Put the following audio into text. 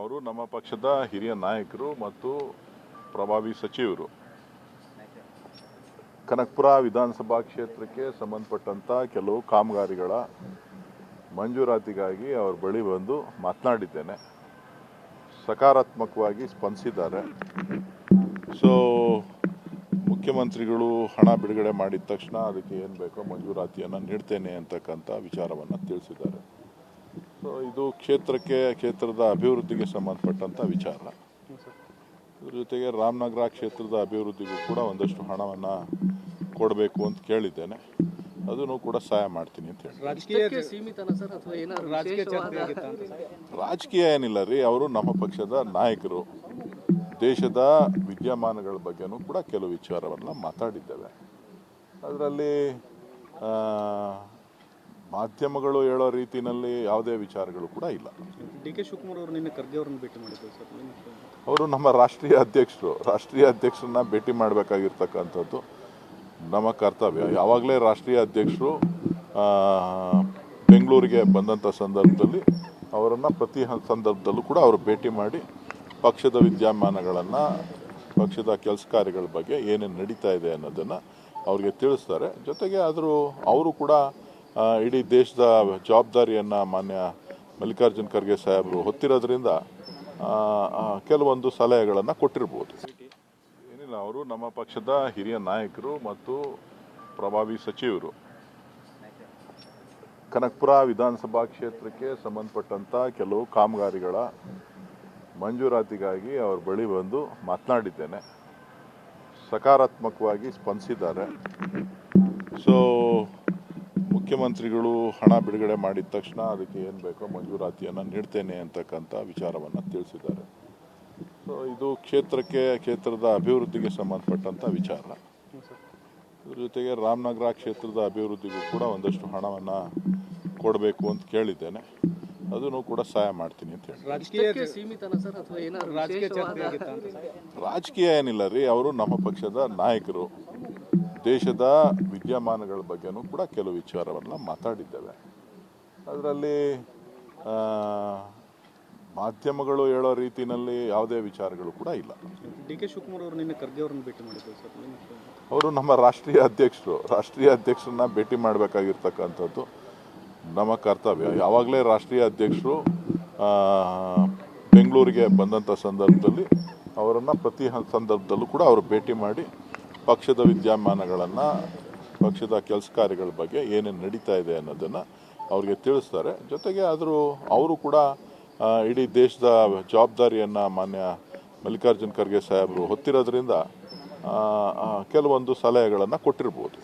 ಅವರು ನಮ್ಮ ಪಕ್ಷದ ಹಿರಿಯ ನಾಯಕರು ಮತ್ತು ಪ್ರಭಾವಿ ಸಚಿವರು. ಕನಕಪುರ ವಿಧಾನಸಭಾ ಕ್ಷೇತ್ರಕ್ಕೆ ಸಂಬಂಧಪಟ್ಟಂಥ ಕೆಲವು ಕಾಮಗಾರಿಗಳ ಮಂಜೂರಾತಿಗಾಗಿ ಅವ್ರ ಬಳಿ ಬಂದು ಮಾತನಾಡಿದ್ದೇನೆ. ಸಕಾರಾತ್ಮಕವಾಗಿ ಸ್ಪಂದಿಸಿದ್ದಾರೆ. ಸೊ ಮುಖ್ಯಮಂತ್ರಿಗಳು ಹಣ ಬಿಡುಗಡೆ ಮಾಡಿದ ತಕ್ಷಣ ಅದಕ್ಕೆ ಏನು ಬೇಕೋ ಮಂಜೂರಾತಿಯನ್ನು ನೀಡ್ತೇನೆ ಅಂತಕ್ಕಂಥ ವಿಚಾರವನ್ನು ತಿಳಿಸಿದ್ದಾರೆ. ಸೊ ಇದು ಕ್ಷೇತ್ರಕ್ಕೆ ಕ್ಷೇತ್ರದ ಅಭಿವೃದ್ಧಿಗೆ ಸಂಬಂಧಪಟ್ಟಂಥ ವಿಚಾರ. ಇದ್ರ ಜೊತೆಗೆ ರಾಮನಗರ ಕ್ಷೇತ್ರದ ಅಭಿವೃದ್ಧಿಗೂ ಕೂಡ ಒಂದಷ್ಟು ಹಣವನ್ನು ಕೊಡಬೇಕು ಅಂತ ಕೇಳಿದ್ದೇನೆ. ಅದನ್ನು ಕೂಡ ಸಹಾಯ ಮಾಡ್ತೀನಿ ಅಂತ ಹೇಳಿ. ರಾಜಕೀಯ ಏನಿಲ್ಲ ರೀ ಅವರು ನಮ್ಮ ಪಕ್ಷದ ನಾಯಕರು. ದೇಶದ ವಿದ್ಯಮಾನಗಳ ಬಗ್ಗೆನೂ ಕೂಡ ಕೆಲವು ವಿಚಾರವನ್ನು ಮಾತಾಡಿದ್ದೇವೆ. ಅದರಲ್ಲಿ ಮಾಧ್ಯಮಗಳು ಹೇಳೋ ರೀತಿಯಲ್ಲಿ ಯಾವುದೇ ವಿಚಾರಗಳು ಕೂಡ ಇಲ್ಲ. ಡಿ ಕೆ ಶಿವಕುಮಾರ್ ಅವರು ನಿನ್ನೆ ಖರ್ಗೆ ಅವರನ್ನು ಭೇಟಿ ಮಾಡಿದ್ರು ಸರ್. ಅವರು ನಮ್ಮ ರಾಷ್ಟ್ರೀಯ ಅಧ್ಯಕ್ಷರು. ರಾಷ್ಟ್ರೀಯ ಅಧ್ಯಕ್ಷರನ್ನ ಭೇಟಿ ಮಾಡಬೇಕಾಗಿರ್ತಕ್ಕಂಥದ್ದು ನಮ್ಮ ಕರ್ತವ್ಯ. ಯಾವಾಗಲೇ ರಾಷ್ಟ್ರೀಯ ಅಧ್ಯಕ್ಷರು ಬೆಂಗಳೂರಿಗೆ ಬಂದಂಥ ಸಂದರ್ಭದಲ್ಲಿ ಅವರನ್ನು ಪ್ರತಿ ಸಂದರ್ಭದಲ್ಲೂ ಕೂಡ ಅವರು ಭೇಟಿ ಮಾಡಿ ಪಕ್ಷದ ವಿದ್ಯಮಾನಗಳನ್ನು ಪಕ್ಷದ ಕೆಲಸ ಕಾರ್ಯಗಳ ಬಗ್ಗೆ ಏನೇನು ನಡೀತಾ ಇದೆ ಅನ್ನೋದನ್ನು ಅವ್ರಿಗೆ ತಿಳಿಸ್ತಾರೆ. ಜೊತೆಗೆ ಆದರೂ ಅವರು ಕೂಡ ಇಡೀ ದೇಶದ ಜವಾಬ್ದಾರಿಯನ್ನು ಮಾನ್ಯ ಮಲ್ಲಿಕಾರ್ಜುನ್ ಖರ್ಗೆ ಸಾಹೇಬರು ಹೊತ್ತಿರೋದ್ರಿಂದ ಕೆಲವೊಂದು ಸಲಹೆಗಳನ್ನು ಕೊಟ್ಟಿರ್ಬೋದು. ಏನಿಲ್ಲ, ಅವರು ನಮ್ಮ ಪಕ್ಷದ ಹಿರಿಯ ನಾಯಕರು ಮತ್ತು ಪ್ರಭಾವಿ ಸಚಿವರು. ಕನಕಪುರ ವಿಧಾನಸಭಾ ಕ್ಷೇತ್ರಕ್ಕೆ ಸಂಬಂಧಪಟ್ಟಂಥ ಕೆಲವು ಕಾಮಗಾರಿಗಳ ಮಂಜೂರಾತಿಗಾಗಿ ಅವ್ರ ಬಳಿ ಬಂದು ಮಾತನಾಡಿದ್ದೇನೆ. ಸಕಾರಾತ್ಮಕವಾಗಿ ಸ್ಪಂದಿಸಿದ್ದಾರೆ. ಸೊ ಮುಖ್ಯಮಂತ್ರಿಗಳು ಹಣ ಬಿಡುಗಡೆ ಮಾಡಿದ ತಕ್ಷಣ ಅದಕ್ಕೆ ಏನು ಬೇಕೋ ಮಂಜೂರಾತಿಯನ್ನು ನೀಡ್ತೇನೆ ಅಂತಕ್ಕಂಥ ವಿಚಾರವನ್ನು ತಿಳಿಸಿದ್ದಾರೆ. ಸೊ ಇದು ಕ್ಷೇತ್ರಕ್ಕೆ ಕ್ಷೇತ್ರದ ಅಭಿವೃದ್ಧಿಗೆ ಸಂಬಂಧಪಟ್ಟಂಥ ವಿಚಾರ. ಇದ್ರ ಜೊತೆಗೆ ರಾಮನಗರ ಕ್ಷೇತ್ರದ ಅಭಿವೃದ್ಧಿಗೂ ಕೂಡ ಒಂದಷ್ಟು ಹಣವನ್ನು ಕೊಡಬೇಕು ಅಂತ ಕೇಳಿದ್ದೇನೆ. ಅದನ್ನು ಕೂಡ ಸಹಾಯ ಮಾಡ್ತೀನಿ ಅಂತ ಹೇಳಿ. ರಾಜಕೀಯ ಏನಿಲ್ಲ ರೀ ಅವರು ನಮ್ಮ ಪಕ್ಷದ ನಾಯಕರು. ದೇಶದ ವಿದ್ಯಮಾನಗಳ ಬಗ್ಗೆನೂ ಕೂಡ ಕೆಲವು ವಿಚಾರವನ್ನು ಮಾತಾಡಿದ್ದೇವೆ. ಅದರಲ್ಲಿ ಮಾಧ್ಯಮಗಳು ಹೇಳೋ ರೀತಿಯಲ್ಲಿ ಯಾವುದೇ ವಿಚಾರಗಳು ಕೂಡ ಇಲ್ಲ. ಡಿ ಕೆ ಶಿವಕುಮಾರ್ ಅವರು ನಿನ್ನೆ ಖರ್ಗೆ ಅವರನ್ನು ಭೇಟಿ ಮಾಡಿದ್ರು ಸರ್ ಅವರು ನಮ್ಮ ರಾಷ್ಟ್ರೀಯ ಅಧ್ಯಕ್ಷರು. ರಾಷ್ಟ್ರೀಯ ಅಧ್ಯಕ್ಷರನ್ನ ಭೇಟಿ ಮಾಡಬೇಕಾಗಿರ್ತಕ್ಕಂಥದ್ದು ನಮ್ಮ ಕರ್ತವ್ಯ. ಯಾವಾಗಲೇ ರಾಷ್ಟ್ರೀಯ ಅಧ್ಯಕ್ಷರು ಬೆಂಗಳೂರಿಗೆ ಬಂದಂಥ ಸಂದರ್ಭದಲ್ಲಿ ಅವರನ್ನು ಪ್ರತಿ ಸಂದರ್ಭದಲ್ಲೂ ಕೂಡ ಅವರು ಭೇಟಿ ಮಾಡಿ ಪಕ್ಷದ ವಿದ್ಯಮಾನಗಳನ್ನು, ಪಕ್ಷದ ಕೆಲಸ ಕಾರ್ಯಗಳ ಬಗ್ಗೆ ಏನೇನು ನಡೀತಾ ಇದೆ ಅನ್ನೋದನ್ನು ಅವ್ರಿಗೆ ತಿಳಿಸ್ತಾರೆ. ಜೊತೆಗೆ ಆದರೂ ಅವರು ಕೂಡ ಇಡೀ ದೇಶದ ಜವಾಬ್ದಾರಿಯನ್ನು ಮಾನ್ಯ ಮಲ್ಲಿಕಾರ್ಜುನ್ ಖರ್ಗೆ ಸಾಹೇಬರು ಹೊತ್ತಿರೋದ್ರಿಂದ ಕೆಲವೊಂದು ಸಲಹೆಗಳನ್ನು ಕೊಟ್ಟಿರ್ಬೋದು.